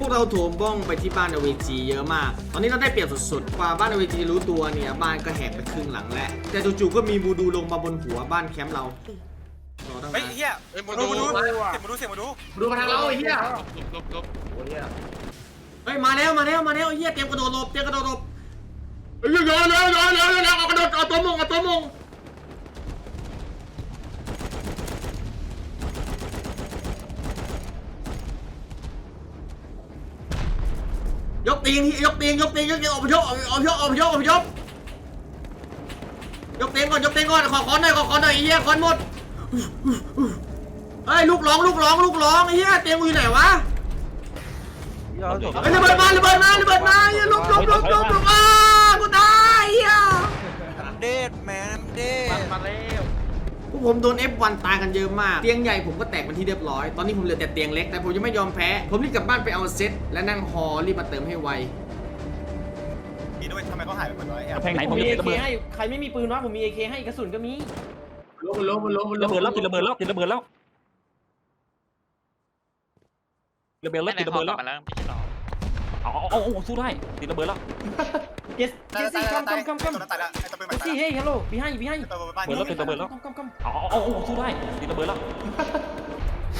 พวกเราโถมบ้องไปที่บ้านอเวจีเยอะมาก ตอนนี้เราได้เปรียบสุดๆกว่าบ้านอเวจีรู้ตัวเนี่ยบ้านก็แหกไปครึ่งหลังแล้ว แต่จู่ๆก็มีบูดูลงมาบนหัวบ้านแคมป์เรารอตั้งเฮ้ยนานเฮียเฮ้ยมามาดูดูมามาดูเสียงมาดูเสียงมาดูดูมาทางเราไอ้เหี้ยลบลบโอ้ยเหี้ยเฮ้ยมาแล้วมาแล้วมาแล้วไอ้เฮียเตรียมกระโดดหลบเตรียมกระโดดหลบเฮ้ยเร็วเร็วเร็วเร็วเร็วเร็วเอากระโดดเอาตัวมงเอาตัวมง ยกตีนยกตีนยกตีนยกตีนอพยพอพยพอพยพอพยพยกตีนก่อนยกตีนก่อนขอคอนหน่อยขอคอนหน่อยไอ้เหี้ยคอนหมดเฮ้ยลูกร้องลูกร้องลูกร้องไอ้เหี้ยเตียงกูอยู่ไหนวะเฮ้ยระเบิดมาระเบิดมาระเบิดมาอย่าลุกลุกลุกลุกลุกอ้ากูตายเฮียเดดแมนเดดมาแล้ว พวกผมโดน F1 ตายกันเยอะมาก เตียงใหญ่ผมก็แตกเป็นที่เรียบร้อย ตอนนี้ผมเหลือแต่เตียงเล็ก แต่ผมยังไม่ยอมแพ้ ผมรีบกลับบ้านไปเอาเซ็ตและนั่งฮอรีบมาเติมให้ไวดีด้วยทำไมเขาหายไปหมดวะไอ้เหี้ยกำแพงไหนผผมมมีมีเอระเคเบิดให้ใครไม่มีปืนวะผมมีเอเคให้กระสุนก็มีล้มมันล้มมันล้มมันล้มระเบิดแล้วติดระเบิดแล้วติดระเบิดแล้วระเบิดแล้วติดระเบิดแล้วมาแล้วไม่ใช่หรอเอาเอาเอาเอาสู้ได้ติดระเบิดแล้ว เจสสซี่คัมคัมคัมคัมตัวนั้นตายแล้วไอ้ตัวเป็นใหเจม่สซี่เฮ้ยฮัลโหลบีให้บีให้ตัวบ้านเปิดแล้วติดระเบิดแล้วคัมคัมคัมอาเอาเอาเอาสู้ได้ติดระเบิดแล้ว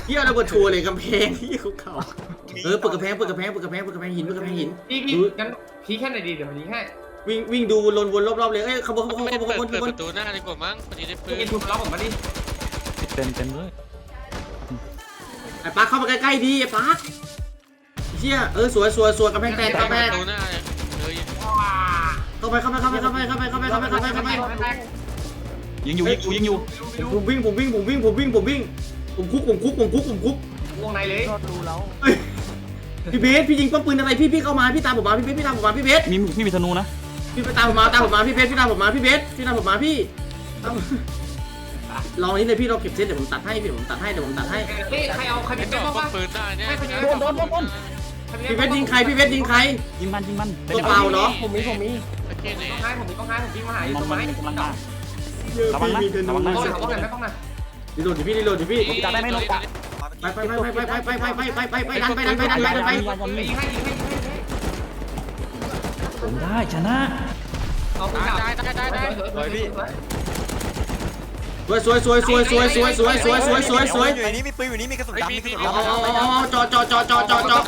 เฮียเระเบิดชัวร์เลยกำแพงเฮียเขาเขาเออเปิดกระแพงเปิดกระแพงเปิดกระแพงเปิดกระแพงหินเปิดกระแพงหิน พี่พี่งั้นพี่แค่ไหนดีเดี๋ยวนี้ให้วิ่งวิ่งดูวนวนรอบๆเลยเอ้ยขบวนขบวนไม่ขได้บวนเปิขดบวนขเปิดบวปนระตูหน้าดีกว่ามั้งพอดีได้ปืนพี่ถูกล็อกผมมาดิเต็มเต็มเลยไอ้ปาร์คเข้ามาใกล้ๆดีไอ้ปาร์คเฮียเออสวยสวยสวยกำแพงแตกกำแพประตูหน้าเลย เข้าไปเข้าไปเข้าไปเข้าไปเข้าไปเข้าไปเข้าไปเข้าไปเข้าไปยิงอยู่ยิงอยู่ยิงอยู่ผมวิ่งผมวิ่งผมวิ่งผมวิ่งผมวิ่งผมคุกผมคุกผมคุกผมคุกวงในเลยเฮ้ยพี่เบสพี่ยิงป้อมปืนอะไรพี่พี่เข้ามาพี่ตามผมมาพี่เบสพี่ตามผมมาพี่เบสมีพี่มีธนูนะพี่ไปตามผมมาตามผมมาพี่เบสพี่ตามผมมาพี่เบสพี่ตามผมมาพี่ตามลองนี้เลยพี่เราเก็บเซตเดี๋ยวผมตัดให้พี่ผมตัดให้เดี๋ยวผมตัดให้เฮ้ยใครเอาใครไม่เป็นต้แม่องบ้างป้อมปืนได้เนี่ยโดนโดนโดนโดน พี่เบสยิงใครพี่เบสยิงใครยิงมันยิงมันตัวเปล่าเหรอผมมีผมมีโอเคเนี่ยต้องให้ผมมีต้องให้ผมวิ่งมาหาอยู่มันตรงมันไม้มันกำลังมาเยอะระวังนะพี่มีธนูระวังนะต้องหน่อยต้องหน่อยไม่ต้องหน่อยรีโหลดดิพี่รีโหลดดิพี่ผมจะได้ไม่ลงปะไปไปไปไปไปไปไปไปไปไปไปดันไปดันไปดันไปดันไปยิงให้ยิงให้ยิงให้ยิงให้ผมได้ชนะเอาปืนได้ดับได้ได้ได้สวยพี่ส วยสวยสวยสวยสวยสวยสวยสวยสวยสวยสวยอยู่นนี้มีปืนอยู่นี่มีกระสุนดำมีกระสุนเอาเอาเอาเอาเอาจอจอจอจอจอจอ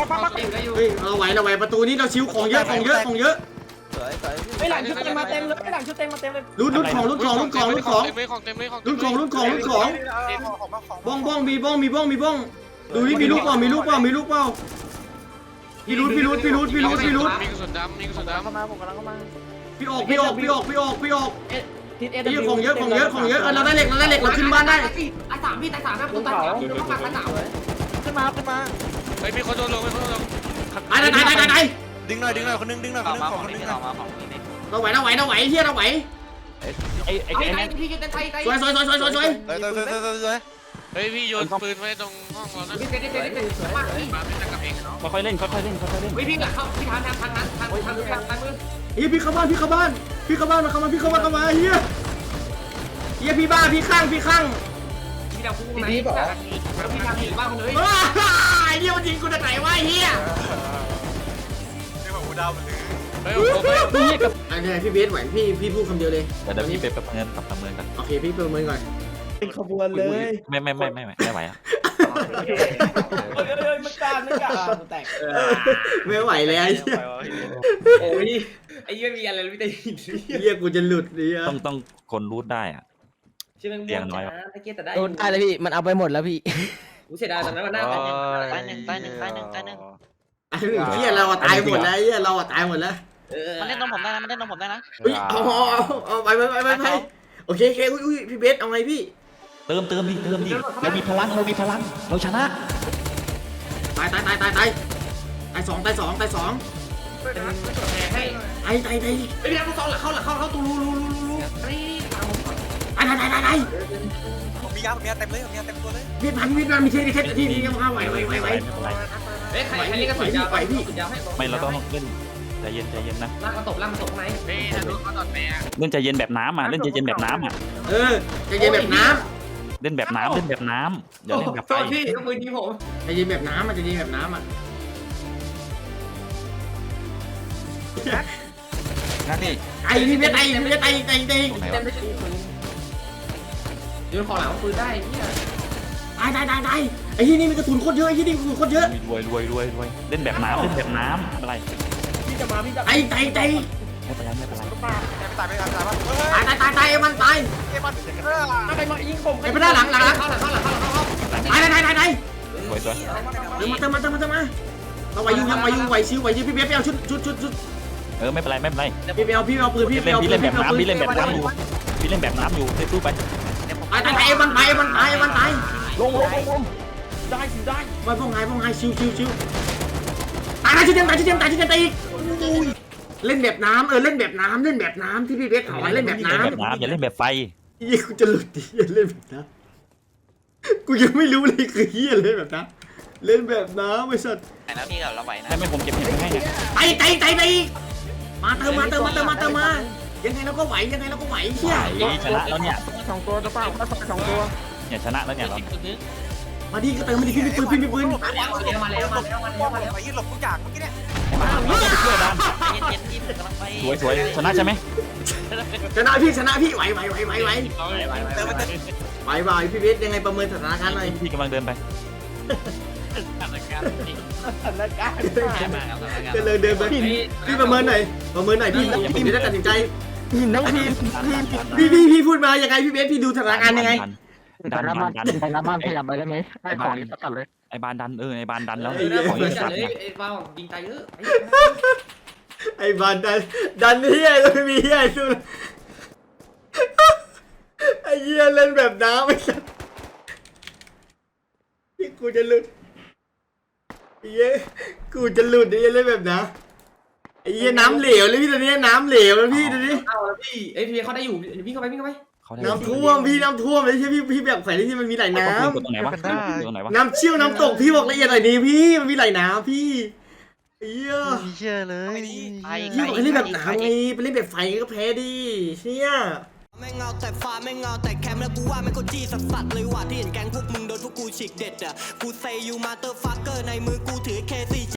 ด้อยู่เฮ้ยเราไหวเราไหวประตูนี้เราชิวของเยอะของเยอะของเยอะไอ้หลังชุดเต็มมาเต็มเลยไอ้หลังชุดเต็มมาเต็มเลยรุ่นรุ่นของรุ่นของรุ่นของรุ่นของเต็มเลยของเต็มเลยของรุ่นของรุ่นของรุ่นของบ้องบ้องมีบ้องมีบ้องมีบ้องดูนี่มีลูกเปล่ามีลูกเปล่ามีลูกเปล่าพี่รุดพี่รุดพี่รุดพี่รุดพี่รุดมีกระสุนดำมีกระสุนดำพี่ออกพี่ออกพี่ออกพี่ออกพี่ออก ทิศเอพี่ของเยอะของเยอะของเยอะเออเราได้เหล็กเราได้เหล็กเราขึ้นบ้านได้ตายสามพี่ตายสามนะผมตายสามต้องมาตายสามเลยขึ้นมาขึ้นมาเฮ้ยมีคนโดนลงมีคนโดนลงตายตายตายตายตายดึงหน่อยดึงหน่อยคนนึงดึงหน่อยคนนึงคนนึงเราไหวเราไหวเราไหวเฮียเราไหวไอ้ไอ้ไอ้ไอ้ไอ้แม่พี่จะไทยไทยสวยสวยสวยสวยสวยสวยเฮ้ยเฮ้ยเฮ้ยเฮ้ยเฮ้ย เฮ้ยพี่โยนปืนไว้ตรงห้องเรานะพี่เจ๊เจ๊เจ๊เจ๊มากพี่มาเป็นตะกับเองเนาะค่อยๆเล่นค่อยๆเล่นค่อยๆเล่นพี่พี่เข้าพี่ทางทางทางนั้นทางทางทางทางมือเฮียพี่เข้าบ้านพี่เข้าบ้านพี่เข้าบ้านมาเข้ามาพี่เข้ามาเข้ามาเฮียเฮียพี่บ้าพี่ข้างพี่ข้างพี่ดาวพุ่งไหนพี่ทางหนีบ้างเลยว้าเฮียมันยิงกูจากไหนวะเฮียเรื่องของกูดาวมันเลยเฮ้ยผมไม่นี่กับอันนี้พี่เบสไหวพี่พี่พูดคำเดียวเลยเดี๋ยวพี่ไปประเมินกับประเมินกันโอเคพี่ประเมินก่อน เป็นขบวนเลยไม่ไม่ไม่ไม่ไม่ไม่ไหวอะเฮ้ยเฮ้ยเฮ้ยไม่กล้าไม่กล้าแตกไม่ไหวแล้วไอ้เหี้ยโอ้ยไอ้ยี่มีอะไรไม่ได้ยินเฮียกูจะหลุดเฮียต้องต้องคนรูดได้อะ ชื่อมันม่วงนะตะเกียบแต่ได้โดนได้เลยพี่ มันเอาไปหมดแล้วพี่ กูเสียดายตอนนั้นมันน่าตายหนึ่งตายหนึ่งตายหนึ่งตายหนึ่งไอ้เฮียเราอะตายหมดแล้วเฮียเราอะตายหมดแล้วเออมันเล่นตรงผมได้นะมันเล่นตรงผมได้นะ เฮ้ยเอาเอาเอาเอาไปไปไปไปไปโอเคโอเคอุ้ยอุ้ยพี่เบสเอาไงพี่ เติมเติมดิเติมดิเรามีพลังเรามีพลังเราชนะตายตายตายตายตายตายสองตายสองตายสองให้ตายตายตายไอ้พี่ดาวกูซ้อนหลังเข้าหลังเข้าเข้าตูรูรูรูรูนี่ตายตายตายตายตายผมมียาผมมียาเต็มเลยผมมียาเต็มตัวเลยมีดพันมีดพันมีเทสมีเทสที่นี่ยังมาไหวไหวไหวไหวไม่เป็นไรเฮ้ยใครใครนี่ก็สุดยาวไปพี่สุดยาวให้ไม่เราต้องเล่นใจเย็นใจเย็นนะล่างมาตบล่างมาตบไหนเฮ้ยถ้าโดนเขาตอดแม่เล่นใจเย็นแบบน้ำอะเล่นใจเย็นแบบน้ำอะเออใจเย็นแบบน้ เล่นแบบน้ำเล่นแบบน้ำอย่าเล่นแบบโทไฟษพี่ก็มือดีผมำใจเย็นแบบน้ำมันใจเย็นแบบน้ำอะนั่นนี่ไอ้พี่เบสไอ้พี่เบสไอ้ไอ้ไอ้ตรงไหนเต็มวะได้ปืนยืนคอหลังปืนได้เนี่ยตายตายตายตายไอ้ที่นี่มีกระสุนโคตรเยอะไอ้ที่นี่กระสุนโคตรเยอะรวยรวยรวยรวยเล่นแบบน้ำเล่นแบบน้ำอะไรพี่จะมาพี่จะไอ้ไอ้ไอ้ ไม่เป็นไรไม่เป็นไรตายไปตายไปตายไปเฮ้ยตายตายตายตายไอ้มันตายเอ้มันเออใครมายิงผมไอ้ไปด้านหลังหลังหลังเข้าหลังเข้าหลังเข้าหลังเข้าหลังตายตายตายตายตายสวยสวยเติมมาเติมมาเติมมาเติมมาเราไหวอยู่ยังไหวอยู่ไหวชิวไหวชิวพี่เบสไปเอาชุดชุดชุดชุดเออไม่เป็นไรไม่เป็นไรพี่ไปเอาพี่ไปเอาปืนพี่พี่ไปเล่นเอาปืพี่นเล่นพี่แบบไปเอาปืนน้ำพี่เล่นแบบน้ำอยู่พี่เล่นแบบน้ำอยู่เล่นสู้ไปตายตายตายไอ้มันตายไอ้มันตายไอ้มันตายลงลงลงลงได้สิได้ไว้พวกไงพวกไงชิวชิวชิวตายตายชิวเต็มตายชิวเต็มตายชิวเต็มตายอีกอุ้ย เล่นแบบน้ำเออเล่นแบบน้ำเล่นแบบน้ำที่พี่เบสสอนเล่นแบบเล่นน้ำแบบน้ำอย่าเล่นแบบไฟเฮียกูจะหลุดดิเหี้ยเล่นแบบน้ำกูยังไม่รู้เลยคือเฮียเล่นแบบน้ำเล่นแบบน้ำไอ้สัสไหนนะพี่เราไหวนะ ให้ไม่ผมเก็บเห็ดให้เนี่ยไตไตไตไตมาเติมมาเติมมาเติมมาเติมมายังไงเราก็ไหวยังไงเราก็ไหวเชี่ยไหวชนะแล้วเนี่ย สองตัวจะเปล่าสองตัวเนี่ยชนะแล้วเนี่ยเรามาดิก็เติมมาดิพี่มีปืนพี่มีปืนมาแล้วมาแล้วมาแล้วมาแล้วมาแล้วมาแล้วไปยืนหลบทุกอย่างเมื่อกี้เนี่ย เย็นๆที่ผมกำลังไปสวยสวยชนะใช่ไหมชนะพี่ชนะพี่ไหวไหวไหวไหวไหวเติมมันจะไหวไหวพี่เบสยังไงประเมินสถานการณ์หน่อยพี่กำลังเดินไปสถานการณ์ก็เลยเดินไปพี่ประเมินหน่อยประเมินหน่อยพี่พี่ไม่ได้ตัดสินใจหินน้องพีพี่พี่พี่พูดมายังไงพี่เบสพี่ดูสถานการณ์ยังไงดันดันดันไปรับบ้านขยับไปได้ไหมให้ของนี้ตัดเลย ไอ้บานดันเออไอ้บานดันแล้วเออของปือีนกจัสัดตว์เลยเนี่ยไอ้บ้ายิงตายเยอะไอ้บานดันดันเฮียก็ไม่มีเฮียสู้ไอ้เฮียเล่นแบบน้ำไอ้สัสพี่กูจะหลุดไอ้เฮียกูจะหลุดไอ้เฮียเล่นแบบน้ำไอ้เฮียน้ำเหลวเลยพี่ตัวนี้น้ำเหลวแล้วพี่ตัวนี้เอาแล้วพี่ไอ้พี่เขาได้อยู่พี่เข้าไปพี่เข้าไป เขาได้น้ำท่วมพี่น้ำท่วมเลยใช่พี่พี่แบบแขวนที่มันมีไหลน้เอาปืนกดตรงไหนวะปืนกดตรงไหนวะำน้ำเชี่ยวน้ำตกพี่บอกละเอียดหน่อยดีพี่มันมีไหลน้ำพี่ไอ้เหี้ยมีเชื่อเลยไปพี่บอกให้เล่นแบบน้ำไงไปเล่นแบบไฟก็แพ้ดิเชี่ยแม่งเงาแต่ฟ้าแม่งเงาแต่แคมป์แล้วกูว่าแม่งก็จี้สัสสัสๆเลยว่ะที่เห็นแก๊งพวกมึงโดนพวกกูฉีกเด็ดอะกูเซยูมาเตอร์ฟักเกอร์ในมือกูถือเคซี